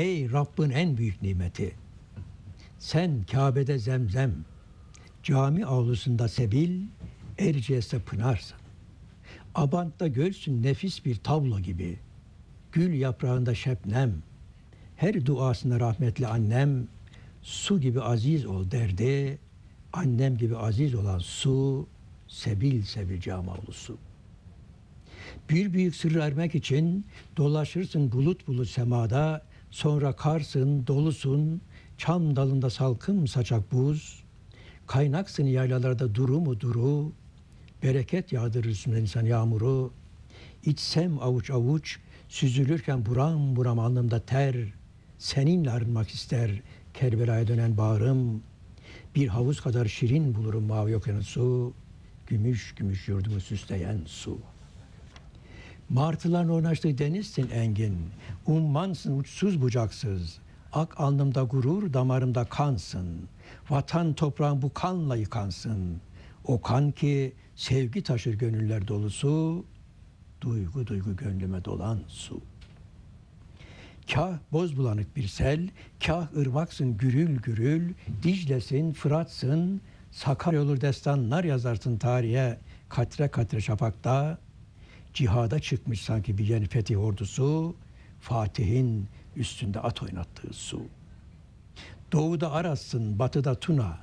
Ey Rabbin en büyük nimeti. Sen Kabe'de zemzem, cami avlusunda sebil, Erciyes'te pınarsın. Abant'ta gölsün nefis bir tablo gibi. Gül yaprağında şebnem. Her duasında rahmetli annem, su gibi aziz ol derdi. Annem gibi aziz olan su, sebil sebil cami avlusu. Bir büyük sırrı ermek için dolaşırsın bulut bulut semada, sonra karsın, dolusun, çam dalında salkım saçak buz, kaynaksın yaylalarda duru mu duru, bereket yağdırır üstüne insan yağmuru, içsem avuç avuç, süzülürken buram buram alnımda ter, seninle arınmak ister Kerbela'ya dönen bağrım, bir havuz kadar şirin bulurum mavi okyanusu, gümüş gümüş yurdumu süsleyen su.'' Martıların oynaştığı denizsin engin. Ummansın uçsuz bucaksız. Ak alnımda gurur, damarımda kansın. Vatan toprağın bu kanla yıkansın. O kan ki sevgi taşır gönüller dolusu. Duygu duygu gönlüme dolan su. Kah boz bulanık bir sel, kah ırmaksın gürül gürül, Diclesin, Fıratsın, Sakarya olur destanlar yazarsın tarihe, katre katre şafakta, cihada çıkmış sanki bir yeni fetih ordusu, Fatih'in üstünde at oynattığı su. Doğuda Aras'ın, batıda Tuna,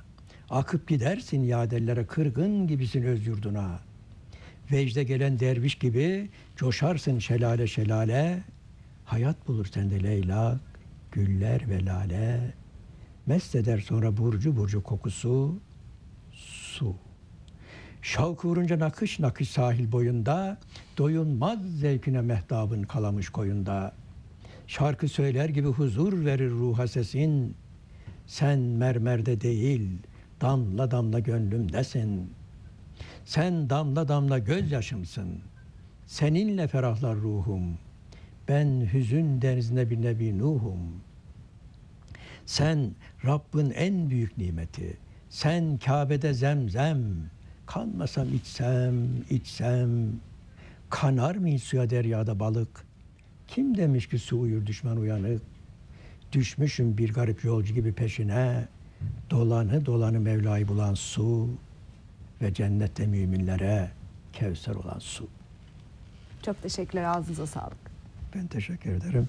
akıp gidersin yadellere kırgın gibisin öz yurduna. Vecde gelen derviş gibi coşarsın şelale şelale, hayat bulur sende leylak, güller ve lale. Mest eder sonra burcu burcu kokusu, su. Şavk vurunca nakış nakış sahil boyunda, doyunmaz zevkine mehtabın kalamış koyunda. Şarkı söyler gibi huzur verir ruha sesin. Sen mermerde değil, damla damla gönlümdesin. Sen damla damla gözyaşımsın. Seninle ferahlar ruhum. Ben hüzün denizinde bir nebi Nuhum. Sen Rabbin en büyük nimeti. Sen Kabe'de zemzem. Kanmasam içsem, içsem. Kanar mı suya deryada balık? Kim demiş ki su uyur düşman uyanık? Düşmüşüm bir garip yolcu gibi peşine. Dolanı dolanı Mevla'yı bulan su ve cennette müminlere Kevser olan su. Çok teşekkürler. Ağzınıza sağlık. Ben teşekkür ederim.